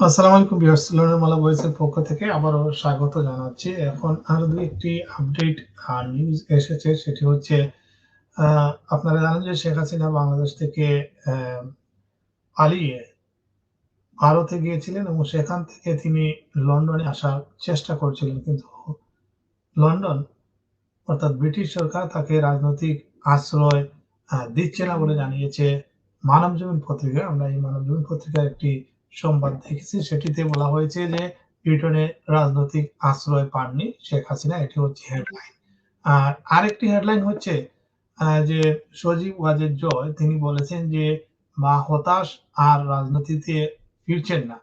আসসালামু আলাইকুম ভিউয়ার্স, লোনের মালা ভয়েসের পক্ষ থেকে আবারও স্বাগত জানাচ্ছি। এখন আরও দুই একটি আপডেট আর নিউজ এসেছে, সেটি হচ্ছে আপনারা জানেন যে শেখ হাসিনা বাংলাদেশ থেকে পালিয়ে ভারতে গিয়েছিলেন এবং সেখান থেকে তিনি লন্ডনে আসার চেষ্টা করছিলেন। কিন্তু লন্ডন, অর্থাৎ ব্রিটিশ সরকার তাকে রাজনৈতিক আশ্রয় দিচ্ছে না বলে জানিয়েছে মানব জমিন পত্রিকা। আমরা এই মানব জমিন পত্রিকার একটি সংবাদ দেখেছি, সেটিতে বলা হয়েছে যে ব্রিটেনে রাজনৈতিক আশ্রয় পাননি শেখ হাসিনা, এটি হচ্ছে হেডলাইন আর আরেকটি হেডলাইন হচ্ছে যে সজীব ওয়াজেদ জয়, তিনি বলেছেন যে মা হতাশ আর রাজনীতিতে ফিরছেন না।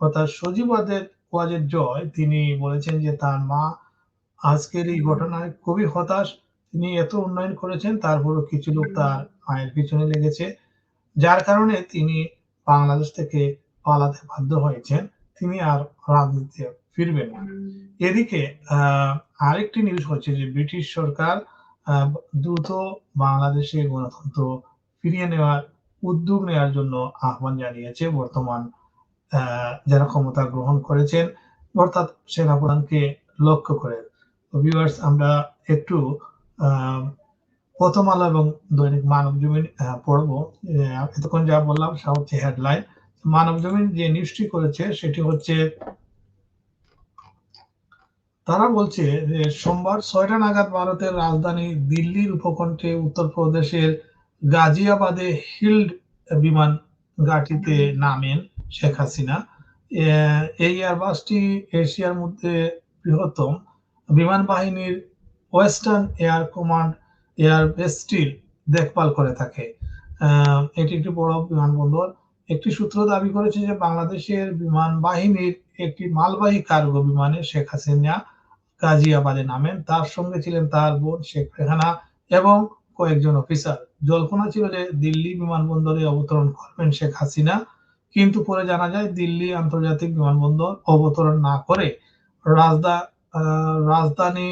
অর্থাৎ সজীব ওয়াজেদ ওয়াজেদ জয়, তিনি বলেছেন যে তার মা আজকের এই ঘটনায় খুবই হতাশ। তিনি এত উন্নয়ন করেছেন, তারপরও কিছু লোক তার মায়ের পিছনে লেগেছে। যার কারণে তিনি বাংলাদেশ থেকে পালাতে বাধ্য হয়েছেন, তিনি আর রাজনীতিতে ফিরবেন না। এদিকে আরেকটি নিউজ হচ্ছে যে ব্রিটিশ সরকার দ্রুত বাংলাদেশে গণতন্ত্র ফিরিয়ে নেওয়ার উদ্যোগ নেওয়ার জন্য আহ্বান জানিয়েছে বর্তমান যারা ক্ষমতা গ্রহণ করেছেন, অর্থাৎ সেনাপ্রধানকে লক্ষ্য করে। ভিউয়ার্স আমরা একটু প্রথম আলো এবং দৈনিক মানব জমিন পড়ব। এতক্ষণ যা বললাম সে হচ্ছে হেডলাইন মানব জমিন যে নিউজটি করেছে, সেটি হচ্ছে, তারা বলছে যে সোমবার ছয়টা নাগাদ ভারতের রাজধানী দিল্লির উপকণ্ঠে উত্তরপ্রদেশের গাজিয়াবাদে হিল্ড বিমান ঘাটিতে নামেন শেখ হাসিনা। এই এয়ারবাসটি এশিয়ার মধ্যে বৃহত্তম বিমান বাহিনীর ওয়েস্টার্ন এয়ার কমান্ড এয়ার বেসটির দেখভাল করে থাকে। এটি একটি বড় বিমানবন্দর। একটি সূত্র দাবি করেছে যে বাংলাদেশের বিমান বাহিনীর একটি মালবাহী কার্গো বিমানে শেখ হাসিনা গাজিয়াবাদে নামেন। তার সঙ্গে ছিলেন তার বোন শেখ রেহানা এবং কয়েকজন অফিসার। জল্পনা ছিল যে দিল্লি বিমানবন্দরে অবতরণ করবেন শেখ হাসিনা, কিন্তু পরে জানা যায় দিল্লি আন্তর্জাতিক বিমানবন্দর অবতরণ না করে রাজধানী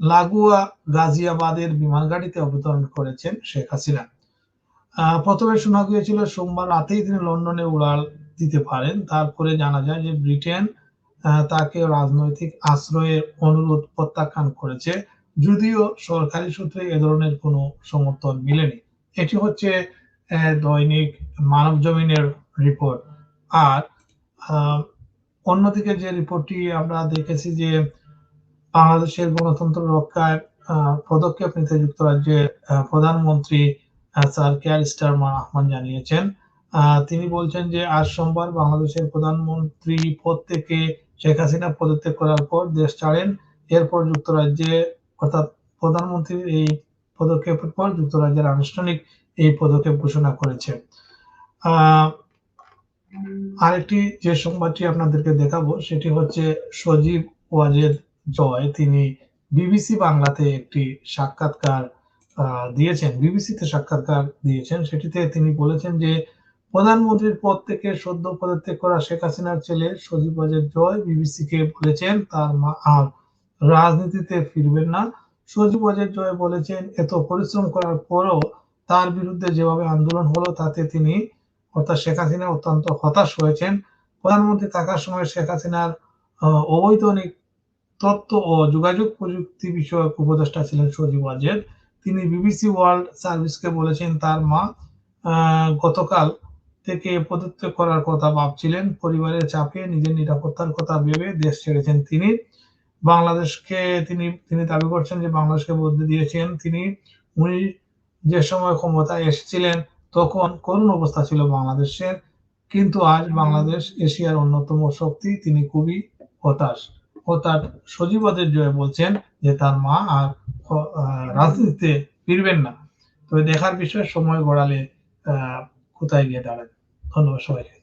লাগোয়া গাজিয়াবাদের বিমান গাড়িতে অবতরণ করেছেন শেখ হাসিনা। প্রথমে শোনা গিয়েছিল, সোমবার রাতেই তিনি লন্ডনে উড়াল দিতে পারেন। তারপরে জানা যায় যে ব্রিটেন তাকে রাজনৈতিক আশ্রয়ের অনুরোধ প্রত্যাখ্যান করেছে। যদিও সরকারি সূত্রে এ ধরনের কোনো সমর্থন মিলেনি। এটি হচ্ছে দৈনিক মানব জমিনের রিপোর্ট। আর অন্যদিকে যে রিপোর্টটি আমরা দেখেছি যে বাংলাদেশের গণতন্ত্র রক্ষায় পদক্ষেপ নিতে যুক্তরাজ্যের প্রধানমন্ত্রী স্যার কেয়ার আহমান জানিয়েছেন। তিনি বলছেন যে, আজ সোমবার বাংলাদেশের প্রধানমন্ত্রী পদ থেকে শেখ হাসিনা পদত্যাগ করার পর দেশ ছাড়েন। এরপর যুক্তরাজ্যে, অর্থাৎ প্রধানমন্ত্রীর এই পদক্ষেপের পর যুক্তরাজ্যের আনুষ্ঠানিক এই পদক্ষেপ ঘোষণা করেছে। আরেকটি যে সংবাদটি আপনাদেরকে দেখাবো, সেটি হচ্ছে সজীব ওয়াজেদ জয়। তিনি বিবিসি বাংলাতে একটি সাক্ষাৎকার দিয়েছেন, বিবিসিতে সাক্ষাৎকার দিয়েছেন। সেটিতে তিনি বলেছেন যে, প্রধানমন্ত্রীর পদ থেকে সদ্য পদত্যাগ করা শেখ হাসিনার ছেলে সজীব ওয়াজেদ জয় বিবিসিকে বলেছেন, তার মা আর রাজনীতিতে ফিরবেন না। সজীব ওয়াজেদ জয় বলেছেন, এত পরিশ্রম করার পরও তার বিরুদ্ধে যেভাবে আন্দোলন হলো, তাতে তিনি অর্থাৎ শেখ হাসিনা অত্যন্ত হতাশ হয়েছেন। প্রধানমন্ত্রী থাকার সময় শেখ হাসিনার অবৈতনিক তথ্য ও যোগাযোগ প্রযুক্তি বিষয়ক উপদেষ্টা ছিলেন সজীব ওয়াজেদ তিনি বিবিসি ওয়ার্ল্ড সার্ভিসকে বলেছেন, তার মা গতকাল থেকে পদত্যাগ করার কথা ভাবছিলেন। পরিবারের চাপে নিজের নিরাপত্তার কথা ভেবে দেশ ছেড়েছেন তিনি। বাংলাদেশকে তিনি তিনি দাবি করছেন যে বাংলাদেশকে বদলে দিয়েছেন তিনি। উনি যে সময় ক্ষমতায় এসেছিলেন তখন করুণ অবস্থা ছিল বাংলাদেশের, কিন্তু আজ বাংলাদেশ এশিয়ার অন্যতম শক্তি। তিনি খুবই হতাশ। অর্থাৎ সজীবদের জয় বলছেন যে তার মা আর রাজনীতিতে ফিরবেন না। তবে দেখার বিষয় সময় গড়ালে আহ কোথায় গিয়ে দাঁড়াবে ধন্যবাদ সবাইকে।